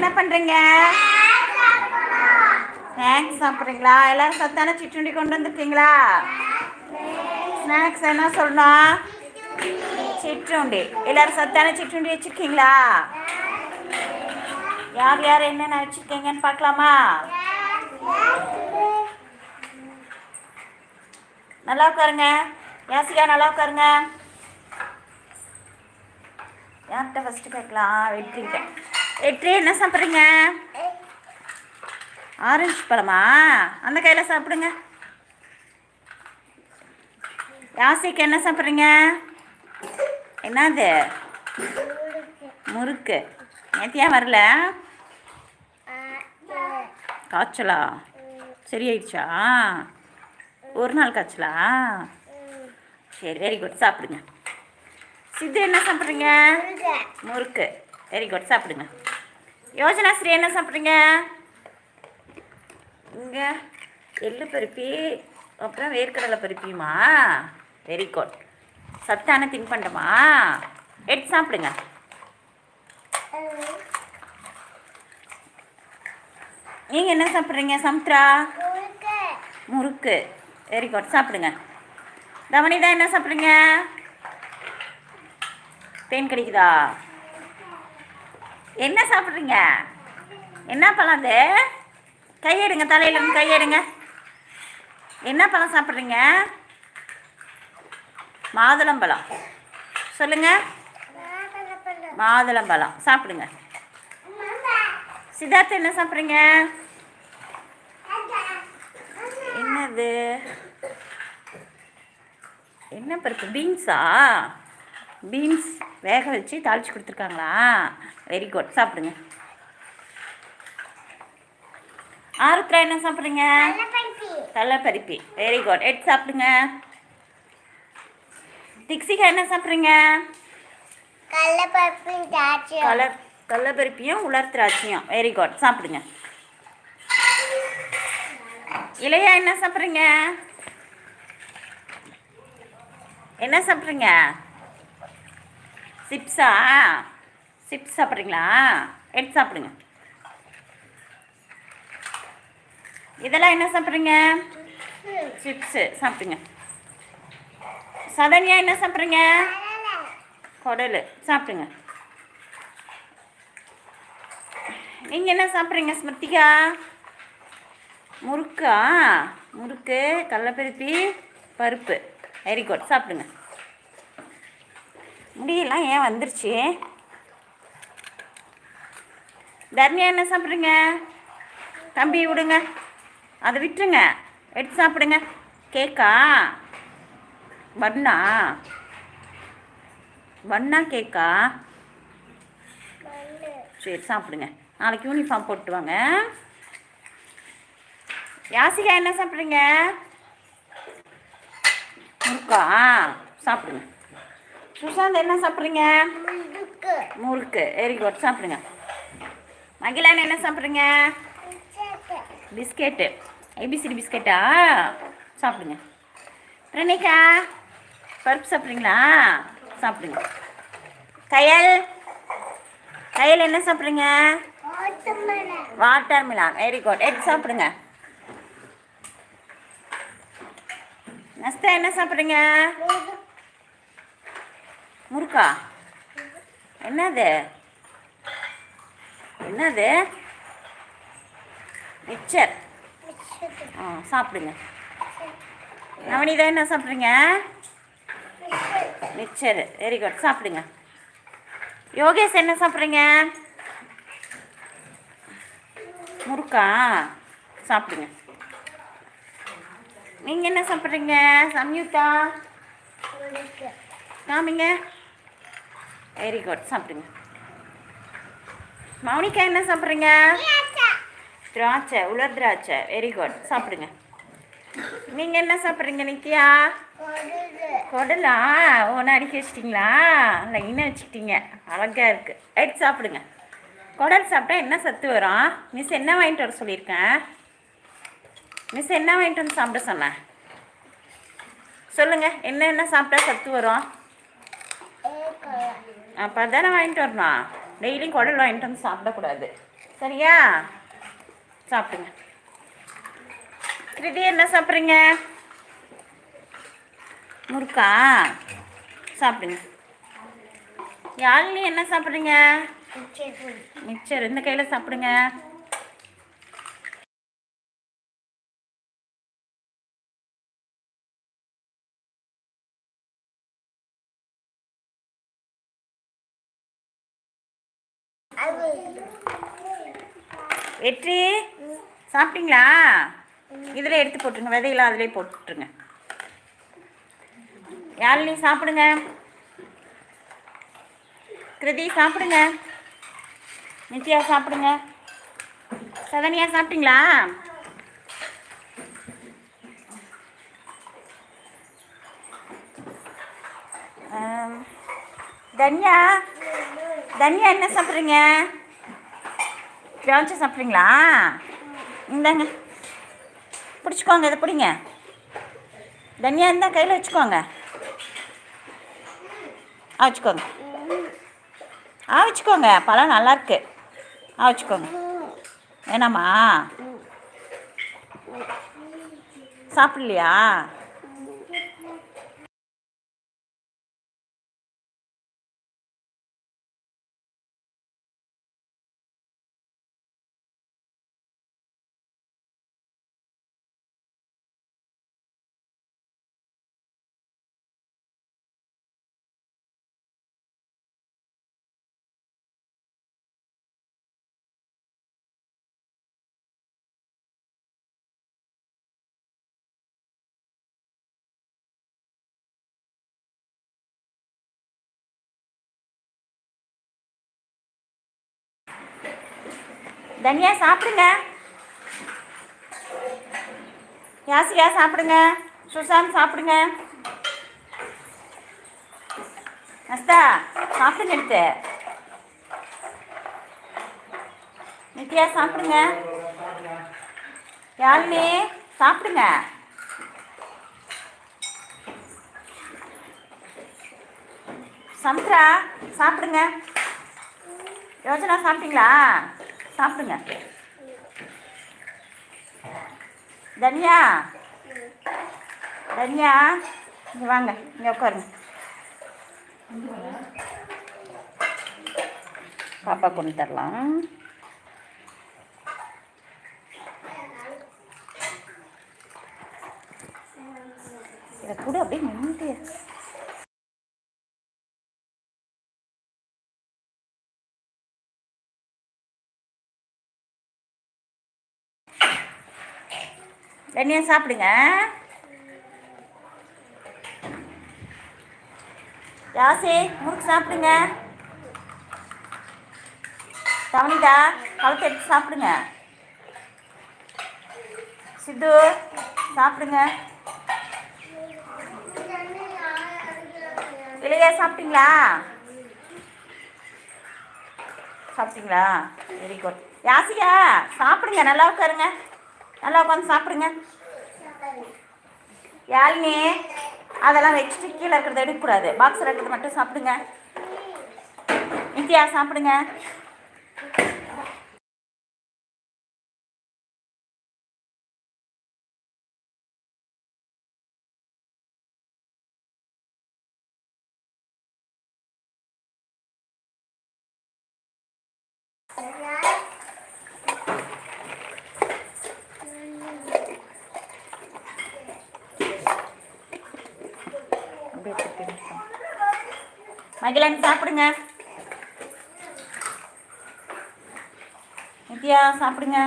என்ன பண்ணுறீங்க ஸ்நாக்ஸ் சாப்பிட்றீங்களா? எல்லாரும் சத்தான சிற்றுண்டி கொண்டு வந்துருக்கீங்களா ஸ்நாக்ஸ் என்ன சொல்லணும் சிற்றுண்டி. எல்லாரும் சத்தான சிற்றுண்டி வச்சுருக்கீங்களா? யார் யார் என்னென்ன வச்சுருக்கீங்கன்னு பார்க்கலாமா? நல்லா உட்காருங்க. யாசிகா நல்லா உட்காருங்க. யார்கிட்ட ஃபஸ்ட்டு கேட்கலாம்? வெற்றிக்கிட்ட வெற்றி என்ன சாப்பிட்றீங்க? ஆரஞ்சு பழமா? அந்த கையில் சாப்பிடுங்க. யாசிக்கு என்ன சாப்பிட்றீங்க? என்னது? முறுக்கு. நேத்தியா வரல? காய்ச்சலா? சரியாயிடுச்சா? ஒரு நாள் காய்ச்சலா? சரி வெரி குட் சாப்பிடுங்க. சித்து என்ன சாப்பிட்றீங்க? முறுக்கு. வெரி குட் சாப்பிடுங்க. யோஜனா ஸ்ரீ என்ன சாப்பிட்றீங்க? இங்கே எள்ளு பருப்பி அப்புறம் வேர்க்கடலை பருப்பியுமா? வெரி குட் சத்தான தின்பண்டமா? எடுத்து சாப்பிடுங்க. நீங்கள் என்ன சாப்பிட்றீங்க சமுத்ரா? முறுக்கு. வெரி குட் சாப்பிடுங்க. தவனிதா என்ன சாப்பிட்றீங்க? தேன் கிடைக்குதா? என்ன சாப்பிட்றீங்க? என்ன பழம் அது? கையெடுங்க தலையில் இருந்து கையெடுங்க. என்ன பழம் சாப்பிட்றீங்க? மாதுளம்பழம் சொல்லுங்க. மாதுளம்பழம் சாப்பிடுங்க. சித்தார்த்த என்ன சாப்பிட்றீங்க? என்னது? என்ன பருப்பு? பீன்ஸா? பீன்ஸ் வேக வச்சு தாளிச்சு கொடுத்துருக்காங்களா? வெரி குட் சாப்பிடுங்க. ஆருத்ரா என்ன சாப்பிட்றீங்க? கடலைப்பருப்பி வெரி குட் எடுத்து சாப்பிடுங்க. திக்ஸிகா என்ன சாப்பிட்றீங்க? கலர் கடலைப்பருப்பியும் உலர் திராட்சையும். வெரி குட் சாப்பிடுங்க. இளையா என்ன சாப்பிட்றீங்க? என்ன சாப்பிட்றீங்க? சிப்ஸா? சிப்ஸ் சாப்பிட்றீங்களா? எடுத்து சாப்பிடுங்க. இதெல்லாம் என்ன சாப்பிட்றீங்க? சிப்ஸு சாப்பிடுங்க. சதன்யா என்ன சாப்பிட்றீங்க? குடல் சாப்பிடுங்க. நீங்கள் என்ன சாப்பிட்றீங்க ஸ்மிருத்திகா முறுக்கா? முறுக்கு கடலைப்பருப்பி பருப்பு வெரி குட். சாப்பிடுங்க. முடியெல்லாம் ஏன் வந்துருச்சு? தர்ணியா என்ன சாப்பிட்றீங்க? தம்பி விடுங்க. அதை விட்டுருங்க. எடுத்து சாப்பிடுங்க. கேக்கா? வண்ணா வண்ணா கேக்கா? சரி சாப்பிடுங்க. நாளைக்கு யூனிஃபார்ம் போட்டு வாங்க. யாசிகா என்ன சாப்பிட்றீங்க? முருக்கா சாப்பிடுங்க. சுஷாந்த் என்ன சாப்பிட்றீங்க? முறுக்கு. வெரி குட் சாப்பிடுங்க. மகிழான் என்ன சாப்பிட்றீங்க? பிஸ்கெட்டு. ஏபிசிடி பிஸ்கெட்டா? சாப்பிடுங்க. பிரணிகா பருப்பு சாப்பிட்றீங்களா? சாப்பிடுங்க. கயல் கயல் என்ன சாப்பிட்றீங்க? வாட்டர் மிலான் வெரி குட் எடுத்து சாப்பிடுங்க. நஸ்தா என்ன சாப்பிட்றீங்க? முறுக்கா என்னது? என்னது? மிக்சர் ஆ சாப்பிடுங்க. நவனிதா என்ன சாப்பிட்றீங்க? மிக்சர் வெரி குட் சாப்பிடுங்க. யோகேஷ் என்ன சாப்பிட்றீங்க? முறுக்கா சாப்பிடுங்க. நீங்கள் என்ன சாப்பிட்றீங்க? சம்யுக்தா? காமிங்க. வெரி குட் சாப்பிடுங்க. மௌனிகா என்ன சாப்பிட்றீங்க? திராட்சை. உலர் திராட்சை. வெரி குட் சாப்பிடுங்க. நீங்கள் என்ன சாப்பிட்றீங்க நித்யா? குடலா ஒன்று அடிக்க வச்சிட்டிங்களா? லைனாக வச்சுக்கிட்டீங்க. அழகாக இருக்குது எடுத்து சாப்பிடுங்க. குடல் சாப்பிட்டா என்ன சத்து வரும்? மிஸ் என்ன வாங்கிட்டு வர சொல்லியிருக்கேன்? மிஸ் என்ன வாங்கிட்டு வந்து சாப்பிட சொன்னேன்? சொல்லுங்கள் என்ன என்ன சாப்பிட்டா சத்து வரும்? அப்போ தானே வாங்கிட்டு வரணும்? டெய்லியும் குடல் வாங்கிட்டு வந்து சாப்பிடக்கூடாது. சரியா? சாப்பிடுங்க. கிருதி என்ன சாப்பிட்றீங்க? முறுக்கா? சாப்பிடுங்க. யாழினி என்ன சாப்பிட்றீங்க? மிக்சர் இந்த கையில் சாப்பிடுங்க. வெற்றி சாப்பிட்டீங்களா? இதில் எடுத்து போட்டுருங்க விதையெல்லாம் அதிலே போட்டுருங்க. யாழினி சாப்பிடுங்க. கிருதி சாப்பிடுங்க. நித்யா சாப்பிடுங்க. சதனியா சாப்பிட்டீங்களா? தன்யா தனியா என்ன சாப்பிட்றீங்க? திராட்சை சாப்பிட்றீங்களா? இந்தாங்க. பிடிச்சிக்கோங்க இதை பிடிங்க. தனியா இருந்தால் கையில் வச்சுக்கோங்க. ஆ வச்சுக்கோங்க. ஆ வச்சுக்கோங்க. பழம் நல்லாயிருக்கு ஆ வச்சுக்கோங்க. வேணாமா? சாப்பிட்லையா? தனியா சாப்பிடுங்க. யாசிகா சாப்பிடுங்க. சுசாந்த் சாப்பிடுங்க. நஸ்தா சாப்பிடுங்க எடுத்து. நித்யா சாப்பிடுங்க. யாழினி சாப்பிடுங்க. சமுத்ரா சாப்பிடுங்க. யோஜனா சாப்பிட்டீங்களா? சாப்பிடுங்க. தன்யா? தன்யா? இங்கே வாங்க இங்கே உட்காருங்க. பாப்பா கொண்டு தரலாம் இதை கூட அப்படியே நின்றுட்டு தனியாக சாப்பிடுங்க. யாசி முறுக்கு சாப்பிடுங்க. தவனிதா கழுத்து எடுத்து சாப்பிடுங்க. சித்து சாப்பிடுங்க. இல்லையா சாப்பிட்டீங்களா? சாப்பிட்டீங்களா? வெரி குட் யாசிகா சாப்பிடுங்க நல்லா உட்காருங்க. நல்லா உட்காந்து சாப்பிடுங்க. யாழினி அதெல்லாம் வச்சுட்டு கீழே இருக்கிறத எடுக்கக்கூடாது. பாக்ஸில் இருக்கிறது மட்டும் சாப்பிடுங்க. நித்யா சாப்பிடுங்க. Yeah. மகிழன் சாப்பிடுங்க. நித்யா சாப்பிடுங்க.